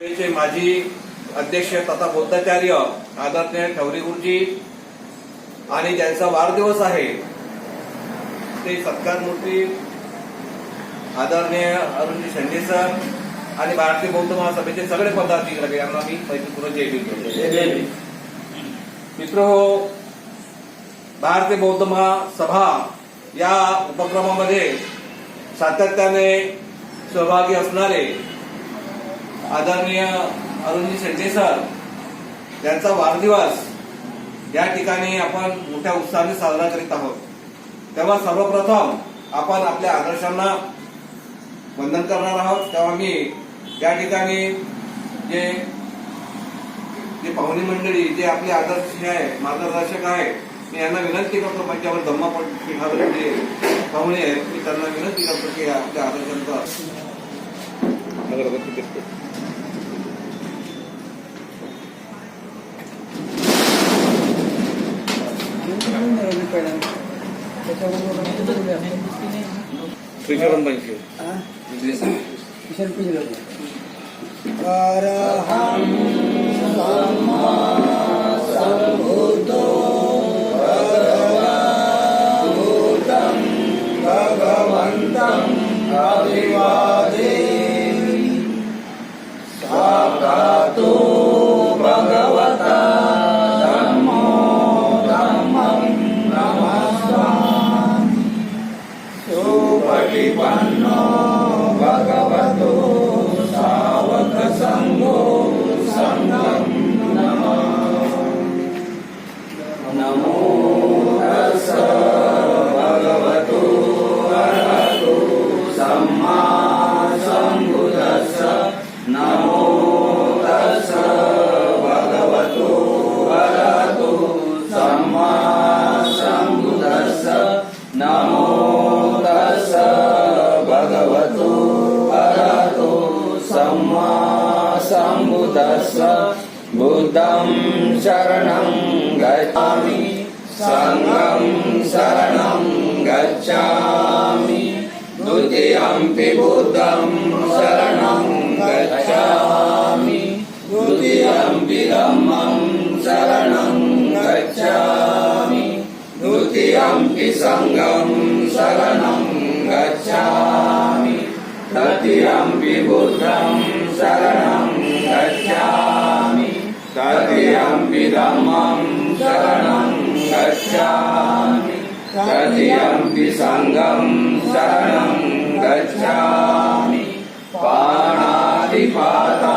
माजी अध्यक्ष तथा बौद्धाचार्य आदरणीय ठवरी गुरुजी आणि ज्यांचा वाढदिवस आहे ते सत्कार मूर्ती आदरणीय अरुणजी शेंडे सर आणि भारतीय बौद्ध महासभेचे सगळे पदाधिकारी यांना मी मैत्रीपूर्वक जय देतो. मित्र हो भारतीय बौद्ध महासभा या उपक्रमामध्ये सातत्याने सहभागी असणारे आदरणीय अरुणजी शेंडे सर यांचा वाढदिवस. या ठिकाणी आपण मोठ्या उत्साहाने साजरा करीत आहोत. तेव्हा सर्वप्रथम आपण आपल्या आदर्शांना वंदन करणार आहोत. तेव्हा मी या ठिकाणी जे जे पाहुणी मंडळी जे आपले आदर्श आहे मार्गदर्शक आहे मी यांना विनंती करतो म्हणजे पंचावर धम्मा पीठावर जे पाहुणे आहेत मी त्यांना विनंती करतो की आपल्या आदर्शांचा अगरबत्ती देतो. श्रीचरण बनशे Igual. बुद्धं शरणं गच्छामि द्वितीयम्पि धम्मं शरणं गच्छामि द्वितीयम्पि सङ्गं शरणं गच्छामि तृतीयम्पि बुद्धं शरणं गच्छामि तृतीयम्पि धम्मं शरणं गच्छामि तृतीयम्पि सङ्गं शरणं गच्छामि। पाणादिपाता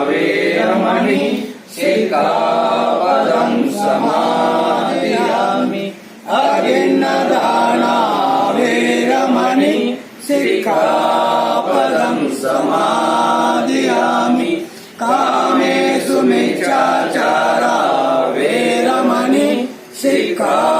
वेरमणि शिखापदं समादयामि। अभिन्नदाना वेरमणि शिखापदं समादयामि। कामेषु मिच्छाचारा वेरमणि शिखापदं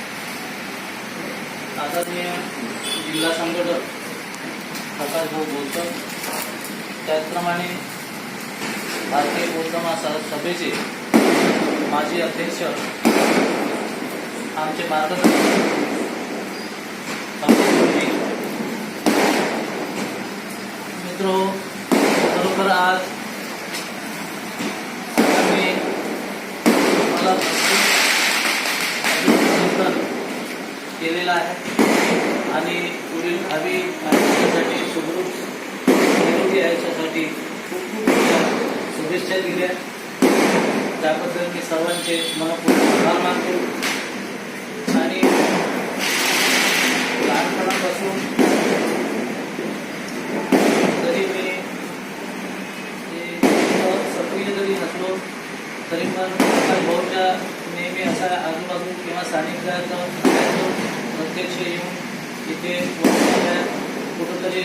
आदरणीय जिल्हा संघटक प्रकाशभाऊ बोलतो. त्याचप्रमाणे भारतीय बौद्ध महासभेचे माजी अध्यक्ष आमचे मार्गदर्शक मित्र खरोखर आज मला केलेला आहे. आणि पुढील भावी आयुष्यासाठी सुदृढ आयुष्यासाठी खूप खूप शुभेच्छा दिल्या. त्याबद्दल मी सर्वांचे मनपूर्वक आभार मानतो. आणि लहानपणापासून तरी मी सक्रिय जरी नसलो तरी पण भाऊच्या नेहमी असा आजूबाजू किंवा स्थानिक प्रत्यक्ष येऊन तिथे कुठंतरी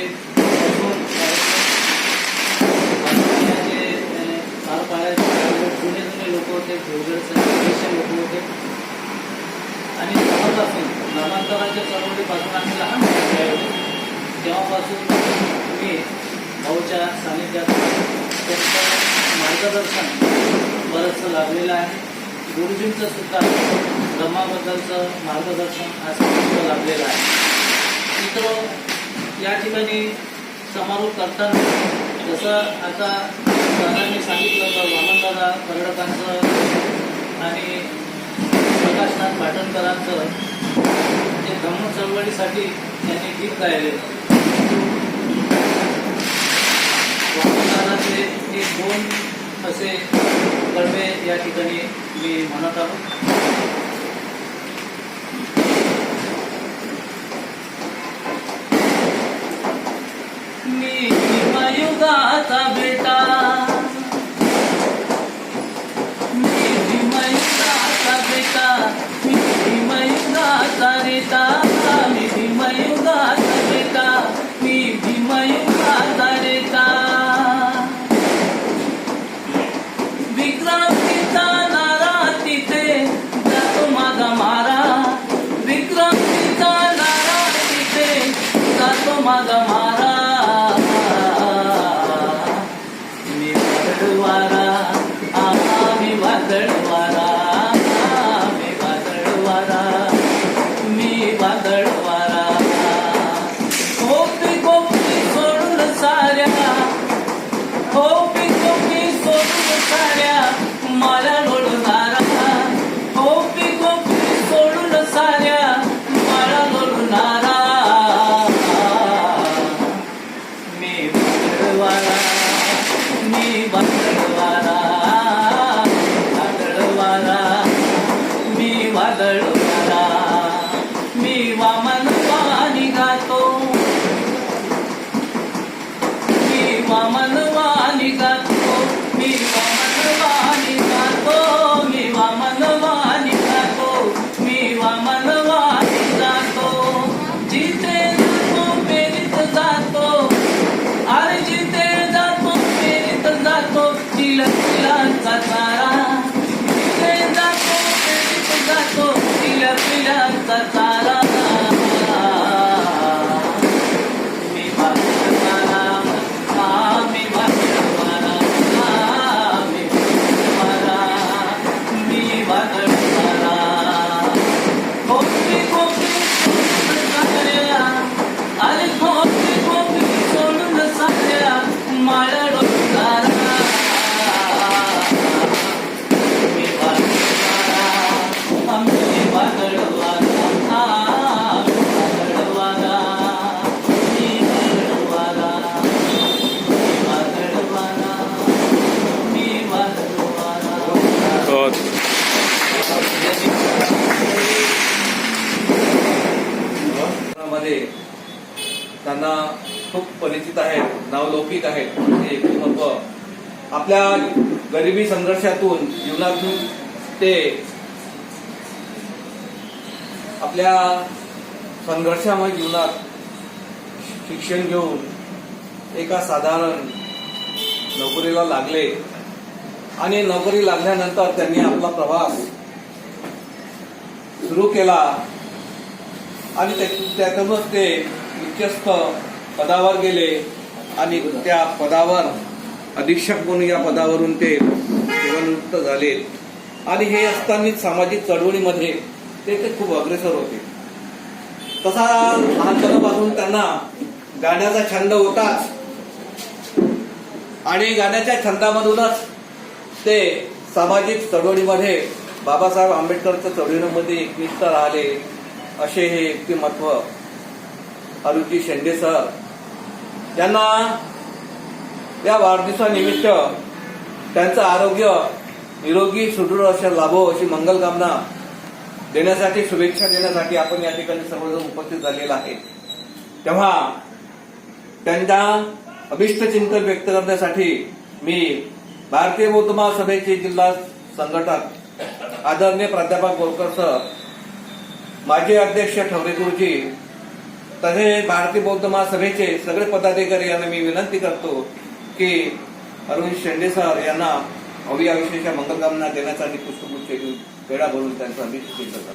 पार पाडायचे जुने जुने लोक होते भेवगडचे लोक होते. आणि तेव्हापासून नामांतराच्या चळवळीपासून आम्ही लहान तेव्हापासून मी भाऊच्या सानिध्यात त्यांचं मार्गदर्शन बरंचसं लाभलेलं आहे. गुरुजींचं सुद्धा धर्माबद्दलचं मार्गदर्शन आज लाभलेलं आहे. मित्र या ठिकाणी समारोप करताना जसं आता दादांनी सांगितलं तर वामनदादा पर्यटकांचं आणि प्रकाशनाथ पाटणकरांचं जे धम्म चळवळीसाठी त्यांनी गीत गायले. वामनदादाचे हे दोन असे कडवे या ठिकाणी मी म्हणत आहोत. मध्ये त्यांना खूप परिचित आहेत नावलौकिक आहेत. हे एकूण आपल्या गरिबी संघर्षातून जीवनातून ते आपल्या संघर्षामय जीवनात शिक्षण घेऊन एका साधारण नोकरीला लागले आणि नोकरी लागल्यानंतर त्यांनी आपला प्रवास सुरू केला. आणि त्यातूनच ते उच्चस्थ पदावर गेले आणि त्या पदावर अधीक्षक म्हणून या पदावरून ते सेवानिवृत्त झाले. आणि हे असताना सामाजिक चळवळीमध्ये ते ते खूप अग्रेसर होते. तसा लहानपणापासून त्यांना गाण्याचा छंद होताच. आणि गाण्याच्या छंदामधूनच ते सामाजिक चळवळीमध्ये बाबासाहेब आंबेडकरच्या चळवळीमध्ये एकनिष्ठ राहिले. असे हे व्यक्तिमत्व अरुची शेंडे सर यांना या वाढदिवसानिमित्त त्यांचं आरोग्य निरोगी सुदृढ असे लाभो अशी मंगलकामना देण्यासाठी शुभेच्छा देण्यासाठी आपण या ठिकाणी सर्वजण उपस्थित झालेला आहे. तेव्हा त्यांच्या अभिष्ट चिंतन व्यक्त करण्यासाठी मी भारतीय बौद्ध महासभेचे जिल्हा संघटक आदरणीय प्राध्यापक बोरकर सर माजी अध्यक्ष ठवरे गुरुजी तसेच भारतीय बौद्ध महासभेचे सगळे पदाधिकारी यांना मी विनंती करतो की अरविंद शेंडे सर यांना भव्य आयुष्याच्या मंगलकामना देण्यासाठी पुष्पगुच्छ घेऊन वेळा भरून त्यांचा अभिषेक केला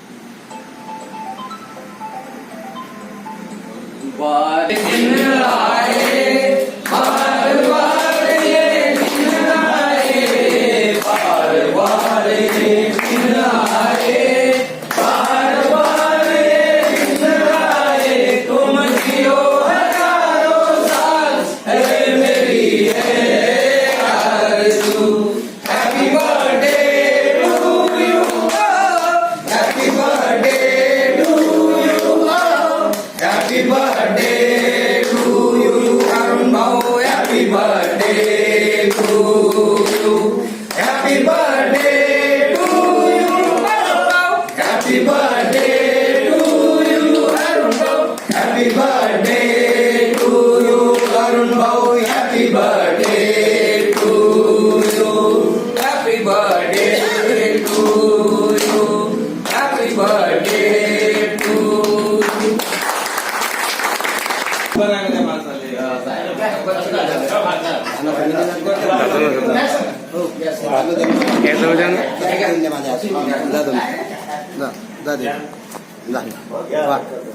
भाऊ हैप्पी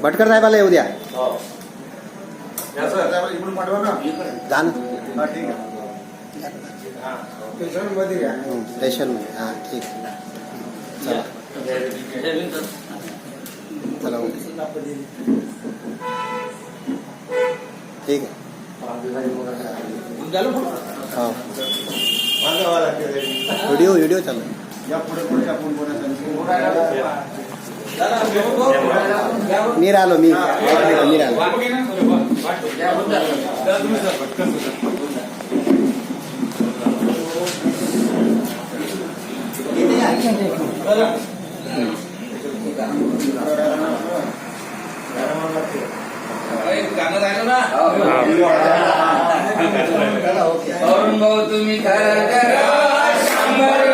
भटकर साहेबाला येऊ द्या जा मध्ये हं, स्टेशनमध्ये हां ठीक चला चला ओके. ठीक आहे हो व्हिडिओ व्हिडिओ चालू मी राहिलो मी मी राहिलो गाणं राहिलं ना अरुण भाऊ तुम्ही खरं करा शंभर